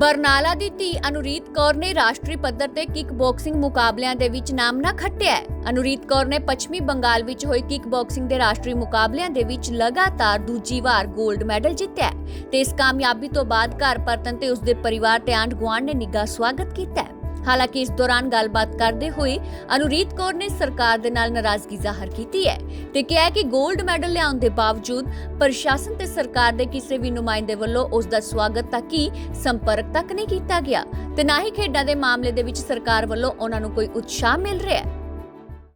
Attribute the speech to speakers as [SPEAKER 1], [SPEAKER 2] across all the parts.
[SPEAKER 1] ਬਰਨਾਲਾ ਦੀ ਧੀ ਅਨੁਰੀਤ ਕੌਰ ਨੇ ਰਾਸ਼ਟਰੀ ਪੱਧਰ ਤੇ ਕਿਕ ਮੁਕਾਬਲਿਆਂ ਦੇ ਵਿੱਚ ਨਾਮ ਨਾ ਖੱਟਿਆ ਹੈ। ਅਨੁਰੀਤ ਕੌਰ ਨੇ ਪੱਛਮੀ ਬੰਗਾਲ ਵਿੱਚ ਹੋਏ ਕਿਕ ਬਾਕਸਿੰਗ ਦੇ ਰਾਸ਼ਟਰੀ ਮੁਕਾਬਲਿਆਂ ਦੇ ਵਿੱਚ ਲਗਾਤਾਰ ਦੂਜੀ ਵਾਰ 골ਡ ਮੈਡਲ ਜਿੱਤਿਆ ਹੈ ਤੇ ਇਸ ਕਾਮਯਾਬੀ ਤੋਂ ਬਾਅਦ ਘਰ ਪਰਤਣ ਤੇ ਉਸਦੇ ਪਰਿਵਾਰ ਤੇ ਆਂਢ ਗੁਆਂਢ ਨੇ ਨਿੱਘਾ ਸਵਾਗਤ ਕੀਤਾ ਹੈ। ਹਾਲਾਂਕਿ ਇਸ ਦੌਰਾਨ ਗੱਲਬਾਤ ਕਰਦੇ ਹੋਏ ਅਨੁਰੀਤ ਕੌਰ ਨੇ ਸਰਕਾਰ ਦੇ ਨਾਲ ਨਾਰਾਜ਼ਗੀ ਜ਼ਾਹਰ ਕੀਤੀ ਹੈ ਤੇ ਕਿਹਾ ਕਿ 골ਡ ਮੈਡਲ ਲਿਆਉਣ ਦੇ ਬਾਵਜੂਦ ਪ੍ਰਸ਼ਾਸਨ ਤੇ ਸਰਕਾਰ ਦੇ ਕਿਸੇ ਵੀ ਨੁਮਾਇੰਦੇ ਵੱਲੋਂ ਉਸ ਦਾ ਸਵਾਗਤ ਤੱਕ ਹੀ ਸੰਪਰਕ ਤੱਕ ਨਹੀਂ ਕੀਤਾ ਗਿਆ ਤੇ ਨਾ ਹੀ ਖੇਡਾਂ ਦੇ ਮਾਮਲੇ ਦੇ ਵਿੱਚ ਸਰਕਾਰ ਵੱਲੋਂ ਉਹਨਾਂ ਨੂੰ ਕੋਈ ਉਤਸ਼ਾਹ ਮਿਲ ਰਿਹਾ ਹੈ।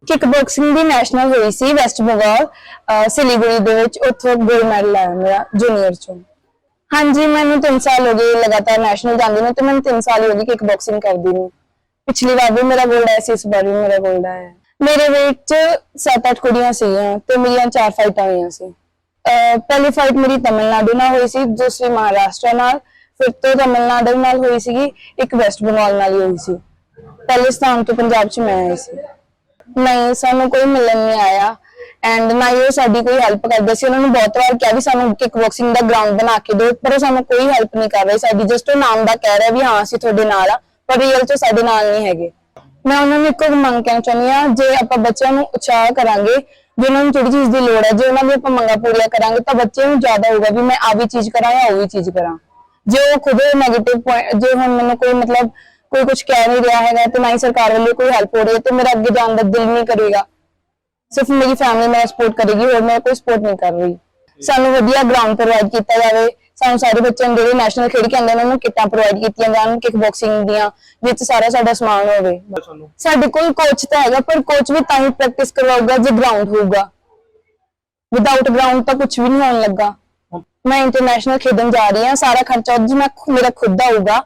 [SPEAKER 2] ਕਿਕ ਬਾਕਸਿੰਗ ਦੀ ਨੈਸ਼ਨਲ ਹੋਈ ਸੀ ਵੈਸਟ ਬੰਗਾਲ ਅਹ ਸਿਲੀਗੁੜੀ ਦੇ ਵਿੱਚ ਉੱਥੋਂ ਗੋਲਡ ਮੈਡਲ ਆਇਆ ਮੇਰਾ ਜੂਨੀਅਰ ਚੋਂ। ਹਾਂਜੀ, ਮੈਨੂੰ 3 ਸਾਲ ਹੋ ਗਏ ਲਗਾਤਾਰ ਨੈਸ਼ਨਲ ਜਾਂਦੀ ਨੂੰ, ਤੇ ਮੈਨੂੰ 3 ਸਾਲ ਹੋ ਗਏ ਕਿਕ ਬਾਕਸਿੰਗ ਕਰਦੀ ਨੂੰ। ਪਿਛਲੀ ਵਾਰ ਵੀ ਮੇਰਾ ਗੋਲਡ ਆਇਆ ਸੀ, ਇਸ ਵਾਰ ਵੀ ਮੇਰਾ ਗੋਲਡ ਆਇਆ ਮੇਰੇ weight ਚ 7-8 ਕੁੜੀਆਂ ਸੀਗੀਆਂ ਤੇ ਮੇਰੀਆਂ 4 ਫਾਈਟਾਂ ਹੋਈਆਂ ਸੀ। ਅਹ ਪਹਿਲੀ ਫਾਈਟ ਮੇਰੀ ਤਮਿਲਨਾਡੂ ਨਾਲ ਹੋਈ ਸੀ, ਦੂਸਰੀ ਮਹਾਰਾਸ਼ਟਰ ਨਾਲ, ਫਿਰ ਤੋਂ ਤਮਿਲਨਾਡੂ ਨਾਲ ਹੋਈ ਸੀਗੀ, ਇੱਕ ਵੈਸਟ ਬੰਗਾਲ ਨਾਲ ਹੀ ਹੋਈ ਸੀ। ਪਹਿਲੇ ਸਥਾਨ ਤੋਂ ਪੰਜਾਬ ਚ ਮੈਂ ਆਈ ਸੀ। ਨਹੀਂ, ਸਾਨੂੰ ਕੋਈ ਮਿਲਣ ਨਹੀਂ ਆਇਆ। ਐਂਡ ਨਾ ਹੀ ਸਾਡੀ ਕੋਈ ਹੈਲਪ ਕਰਦੇ ਸੀ, ਉਹਨਾਂ ਨੂੰ ਬਹੁਤ ਵਾਰ ਕਿਹਾ ਵੀ ਸਾਨੂੰ ਕਿਕ ਬਾਕਸਿੰਗ ਦਾ ਗਰਾਊਂਡ ਬਣਾ ਕੇ ਦਿਓ, ਪਰ ਉਹ ਸਾਨੂੰ ਕੋਈ ਹੈਲਪ ਨਹੀਂ ਕਰ ਰਹੇ। ਸਾਡੀ ਜਸਟ ਉਹ ਨਾਮ ਦਾ ਕਹਿ ਰਿਹਾ ਵੀ ਹਾਂ, ਅਸੀਂ ਤੁਹਾਡੇ ਨਾਲ ਆ, ਪਰ ਰੀਅਲ ਚ ਸਾਡੇ ਨਾਲ ਨਹੀਂ ਹੈਗੇ। ਮੈਂ ਉਹਨਾਂ ਨੂੰ ਇੱਕੋ ਮੰਗ ਕਹਿਣਾ ਚਾਹੁੰਦੀ ਆ ਜੇ ਆਪਾਂ ਬੱਚਿਆਂ ਨੂੰ ਉਤਸ਼ਾਹ ਕਰਾਂਗੇ, ਜੇ ਉਹਨਾਂ ਨੂੰ ਜਿਹੜੀ ਚੀਜ਼ ਦੀ ਲੋੜ ਹੈ, ਜੇ ਉਹਨਾਂ ਦੀ ਆਪਾਂ ਮੰਗਾਂ ਪੂਰੀਆਂ ਕਰਾਂਗੇ, ਤਾਂ ਬੱਚੇ ਨੂੰ ਜ਼ਿਆਦਾ ਹੋਊਗਾ ਵੀ ਮੈਂ ਆ ਵੀ ਚੀਜ਼ ਕਰਾਂ ਜਾਂ ਉਹ ਵੀ ਚੀਜ਼ ਕਰਾਂ। ਜੇ ਉਹ ਖੁਦ 네ਗੇਟਿਵ ਪੁਆਇੰਟ ਜੇ ਹੁਣ ਮੈਨੂੰ ਕੋਈ ਮਤਲਬ ਕੋਈ ਕੁਝ ਕਹਿ ਨਹੀਂ ਰਿਹਾ ਹੈਗਾ ਤੇ ਨਾ ਹੀ ਸਰਕਾਰ ਵੱਲੋਂ ਕੋਈ ਹੈਲਪ ਹੋ ਰਹੀ ਹੈ, ਤੇ ਮੇਰਾ ਅੱਗੇ ਜਾਣ ਦਾ ਦਿਲ ਨਹੀਂ ਕਰੇਗਾ। ਸਿਰਫ ਮੇਰੀ ਫੈਮਿਲੀ ਮੇਰਾ ਸਪੋਰਟ ਕਰੇਗੀ, ਹੋਰ ਮੈਂ ਕੋਈ ਸਪੋਰਟ ਨਹੀਂ ਕਰ ਰਹੀ। ਸਾਨੂੰ ਵਧੀਆ ਗਰਾਊਂਡ ਪ੍ਰੋਵਾਈਡ ਕੀਤਾ ਜਾਵੇ। ਸਾਨੂੰ ਸਾਰੇ ਬੱਚਿਆਂ ਨੂੰ ਜਿਹੜੇ ਨੈਸ਼ਨਲ ਖੇਡ ਕੇ ਆਉਂਦੇ ਉਹਨਾਂ ਨੂੰ ਕਿੱਟਾਂ ਪ੍ਰੋਵਾਈਡ ਕੀਤੀਆਂ ਜਾਣ ਕਿਕ ਬਾਕਸਿੰਗ ਦੀਆਂ, ਵਿੱਚ ਸਾਰਾ ਸਾਡਾ ਸਮਾਨ ਹੋਵੇ। ਸਾਡੇ ਕੋਲ ਕੋਚ ਤਾਂ ਹੈਗਾ, ਪਰ ਕੋਚ ਵੀ ਤਾਂ ਹੀ ਪ੍ਰੈਕਟਿਸ ਕਰਵਾਊਗਾ ਜੇ ਗਰਾਊਂਡ ਹੋਊਗਾ। ਵਿਦਆਊਟ ਗਰਾਊਂਡ ਤਾਂ ਕੁਝ ਵੀ ਨਹੀਂ ਹੋਣ ਲੱਗਾ। ਮੈਂ ਇੰਟਰਨੈਸ਼ਨਲ ਖੇਡਣ ਜਾ ਰਹੀ ਹਾਂ, ਸਾਰਾ ਖਰਚਾ ਉਹਦੇ 'ਚ ਮੈਂ ਮੇਰਾ ਖੁਦ ਦਾ ਹੋਊਗਾ।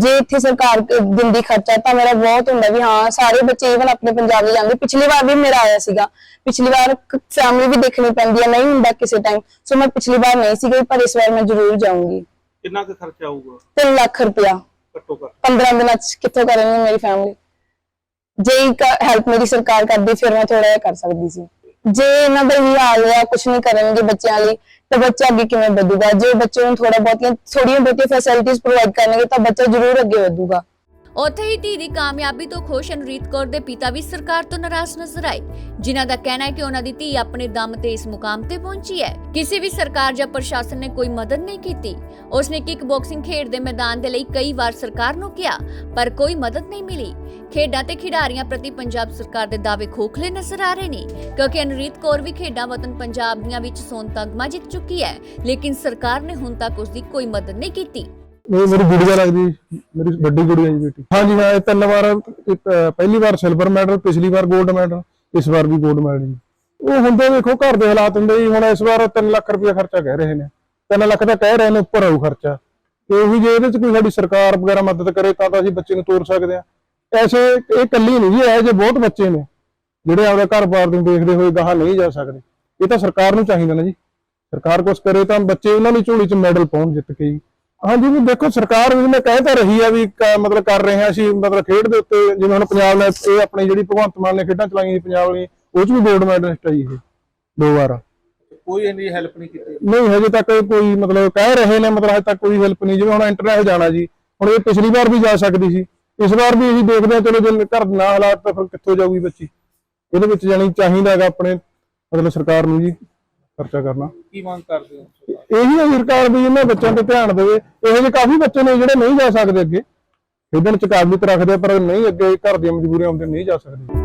[SPEAKER 2] ਜੇ ਇੱਥੇ ਸਰਕਾਰ ਦਿੰਦੀ ਖਰਚਾ ਤਾਂ ਮੇਰਾ ਬਹੁਤ ਹੁੰਦਾ ਵੀ ਹਾਂ ਸਾਰੇ ਬੱਚੇ ਇਵਨ ਆਪਣੇ ਪੰਜਾਬ ਦੇ ਜਾਂਦੇ। ਪਿਛਲੀ ਵਾਰ ਵੀ ਮੇਰਾ ਆਇਆ ਸੀਗਾ। ਪਿਛਲੀ ਵਾਰ ਫੈਮਿਲੀ ਵੀ ਦੇਖਣੀ ਪੈਂਦੀ ਹੈ ਨਹੀਂ ਹੁੰਦਾ ਕਿਸੇ ਟਾਈਮ ਸੋ ਮੈਂ ਪਿਛਲੀ ਵਾਰ ਨਹੀਂ ਸੀ ਗਈ ਪਰ ਇਸ ਵਾਰ ਮੈਂ ਜ਼ਰੂਰ ਜਾਊਂਗੀ।
[SPEAKER 3] ਕਿੰਨਾ ਕੁ ਖਰਚਾ ਆਊਗਾ?
[SPEAKER 2] 3 ਲੱਖ ਰੁਪਇਆ।
[SPEAKER 3] ਘੱਟੋ ਘੱਟ।
[SPEAKER 2] 15 ਦਿਨਾਂ ਚ ਕਿੱਥੋਂ ਕਰਨਗੇ ਮੇਰੀ ਫੈਮਿਲੀ ਜੇ ਹੈਲਪ ਮੇਰੀ ਸਰਕਾਰ ਕਰਦੀ ਫਿਰ ਮੈਂ ਥੋੜਾ ਜਿਹਾ ਕਰ ਸਕਦੀ ਸੀ। ਜੇ ਇਹਨਾਂ ਦਾ ਹੀ ਹਾਲ ਹੈ ਕੁਝ ਨਹੀਂ ਕਰਨਗੇ ਬੱਚਿਆਂ ਲਈ, ਤਾਂ ਬੱਚਾ ਅੱਗੇ ਕਿਵੇਂ ਵਧੂਗਾ? ਜੇ ਬੱਚੇ ਨੂੰ ਥੋੜਾ ਬਹੁਤੀਆਂ ਥੋੜੀਆਂ ਬਹੁਤੀਆਂ ਫੈਸਿਲਿਟੀਆਂ ਪ੍ਰੋਵਾਈਡ ਕਰਨਗੇ, ਤਾਂ ਬੱਚਾ ਜ਼ਰੂਰ ਅੱਗੇ ਵਧੂਗਾ।
[SPEAKER 1] ਉੱਥੇ ਹੀ ਧੀ ਦੀ ਕਾਮਯਾਬੀ ਤੋਂ ਖੁਸ਼ ਅਨੁਰੀਤ ਕੌਰ ਦੇ ਪਿਤਾ ਵੀ ਸਰਕਾਰ ਤੋਂ ਨਾਰਾਜ਼ ਨਜ਼ਰ ਆਏ, ਜਿਨ੍ਹਾਂ ਦਾ ਕਹਿਣਾ ਹੈ ਕਿ ਉਹਨਾਂ ਦੀ ਧੀ ਆਪਣੇ ਦਮ ਤੇ ਇਸ ਮੁਕਾਮ ਤੇ ਪਹੁੰਚੀ ਹੈ। ਕਿਸੇ ਵੀ ਸਰਕਾਰ ਜਾਂ ਪ੍ਰਸ਼ਾਸਨ ਨੇ ਕੋਈ ਮਦਦ ਨਹੀਂ ਕੀਤੀ। ਉਸਨੇ ਕਿਕ ਬਾਕਸਿੰਗ ਖੇਡ ਦੇ ਮੈਦਾਨ ਦੇ ਲਈ ਕਈ ਵਾਰ ਸਰਕਾਰ ਨੂੰ ਕਿਹਾ, ਪਰ ਕੋਈ ਮਦਦ ਨਹੀਂ ਮਿਲੀ। ਖੇਡਾਂ ਤੇ ਖਿਡਾਰੀਆਂ ਪ੍ਰਤੀ ਪੰਜਾਬ ਸਰਕਾਰ ਦੇ ਦਾਅਵੇ ਖੋਖਲੇ ਨਜ਼ਰ ਆ ਰਹੇ ਨੇ, ਕਿਉਂਕਿ ਅਨੁਰੀਤ ਕੌਰ ਵੀ ਖੇਡਾਂ ਵਤਨ ਪੰਜਾਬ ਦੀਆਂ ਵਿੱਚ ਸੋਨ ਤਗਮਾ ਜਿੱਤ ਚੁੱਕੀ ਹੈ, ਲੇਕਿਨ ਸਰਕਾਰ ਨੇ ਹੁਣ ਤੱਕ ਉਸ ਦੀ ਕੋਈ ਮਦਦ ਨਹੀਂ ਕੀਤੀ।
[SPEAKER 4] ਇਹ ਮੇਰੀ ਗੁੜੀਆ ਲੱਗਦੀ, ਮੇਰੀ ਵੱਡੀ ਗੁੜੀਆ ਜੀ ਬੇਟੀ। ਹਾਂਜੀ, ਹਾਂ ਤਿੰਨ ਵਾਰ ਪਹਿਲੀ ਵਾਰ ਸਿਲਵਰ ਮੈਡਲ ਪਿਛਲੀ ਵਾਰ 골ਡ ਮੈਡਲ ਇਸ ਵਾਰ ਵੀ 골ਡ ਮੈਡਲ ਜੀ। ਉਹ ਹੁੰਦੇ ਵੇਖੋ, ਘਰ ਦੇ ਹਾਲਾਤ ਹੁੰਦੇ ਜੀ, ਹੁਣ ਇਸ ਵਾਰ 3 ਲੱਖ ਰੁਪਏ ਖਰਚਾ ਕਹਿ ਰਹੇ ਨੇ। 3 ਲੱਖ ਦਾ ਕਹਿ ਰਹੇ ਨੇ, ਉੱਪਰ ਆਊ ਖਰਚਾ। ਤੇ ਉਹੀ ਜੇ ਇਹਦੇ ਚ ਕੋਈ ਸਾਡੀ ਸਰਕਾਰ ਵਗੈਰਾ ਮਦਦ ਕਰੇ, ਤਾਂ ਤਾਂ ਅਸੀਂ ਬੱਚੇ ਨੂੰ ਤੋਰ ਸਕਦੇ ਆ ਐਸੇ ਇਹ ਇਕੱਲੀ ਨਹੀਂ ਜੀ ਇਹ ਜੇ ਬਹੁਤ ਬੱਚੇ ਨੇ ਜਿਹੜੇ ਆਪਦਾ ਘਰ-ਬਾਰ ਨੂੰ ਦੇਖਦੇ ਹੋਏ ਗਾਹਾਂ ਨਹੀਂ ਜਾ ਸਕਦੇ। ਇਹ ਤਾਂ ਸਰਕਾਰ ਨੂੰ ਚਾਹੀਦਾ ਨਾ ਜੀ। ਸਰਕਾਰ ਕੁਛ ਕਰੇ ਤਾਂ ਬੱਚੇ ਉਹਨਾਂ ਦੀ ਝੋਲੀ 'ਚ ਮੈਡਲ ਪਾਉਣ ਜਿੱਤ ਕੇ ਜੀ। ਹਾਂਜੀ ਵੀ ਦੇਖੋ ਸਰਕਾਰ ਵੀ ਮੈਂ ਕਹਿ ਤਾਂ ਰਹੀ ਆ ਵੀ ਮਤਲਬ ਕਰ ਰਹੇ ਆ ਅਸੀਂ ਮਤਲਬ ਖੇਡ ਦੇ ਉੱਤੇ ਜਿਵੇਂ ਹੁਣ ਪੰਜਾਬ ਨੇ ਇਹ ਆਪਣੀ ਜਿਹੜੀ ਭਗਵੰਤ ਮਾਨ ਨੇ ਖੇਡਾਂ ਚਲਾਈਆਂ ਸੀ ਪੰਜਾਬ ਲਈ ਉਹ 'ਚ ਵੀ ਗੋਲਡ ਮੈਡਲਿਸਟ ਆਈ ਇਹ ਦੋ ਵਾਰ।
[SPEAKER 3] ਕੋਈ ਇੰਨੀ ਹੈਲਪ ਨਹੀਂ ਕੀਤੀ।
[SPEAKER 4] ਨਹੀਂ ਹਜੇ ਤੱਕ ਕੋਈ ਮਤਲਬ ਕਹਿ ਰਹੇ ਨੇ ਮਤਲਬ ਹਜੇ ਤੱਕ ਕੋਈ ਹੈਲਪ ਨਹੀਂ ਜਿਵੇਂ ਹੁਣ ਇੰਟਰਨੈਟ ਜਾਣਾ ਜੀ ਹੁਣ ਇਹ ਪਿਛਲੀ ਵਾਰ ਵੀ ਜਾ ਸਕਦੀ ਸੀ। ਇਸ ਵਾਰ ਵੀ ਅਸੀਂ ਦੇਖਦੇ ਹਾਂ ਚਲੋ ਜੇ ਘਰ ਦੇ ਨਾ ਹਾਲਾਤ ਤਾਂ ਫਿਰ ਕਿੱਥੋਂ ਜਾਊਗੀ ਬੱਚੀ? ਇਹਦੇ ਵਿੱਚ ਜਾਣੀ ਚਾਹੀਦਾ ਹੈਗਾ ਆਪਣੇ ਮਤਲਬ ਸਰਕਾਰ ਨੂੰ ਜੀ ਖਰਚਾ ਕਰਨਾ।
[SPEAKER 3] ਕੀ ਮੰਗ ਕਰਦੇ ਹੋ?
[SPEAKER 4] ਇਹੀ ਹੈ ਸਰਕਾਰ ਵੀ ਇਹਨਾਂ ਬੱਚਿਆਂ ਤੇ ਧਿਆਨ ਦੇਵੇ। ਇਹੋ ਜਿਹੇ ਕਾਫੀ ਬੱਚੇ ਨੇ ਜਿਹੜੇ ਨਹੀਂ ਜਾ ਸਕਦੇ ਅੱਗੇ। ਖੇਡਣ ਚ ਕਾਬਲੀਅਤ ਰੱਖਦੇ ਪਰ ਨਹੀਂ ਅੱਗੇ ਘਰ ਦੀਆਂ ਮਜਬੂਰੀਆਂ ਹੁੰਦੇ ਨਹੀਂ ਜਾ ਸਕਦੇ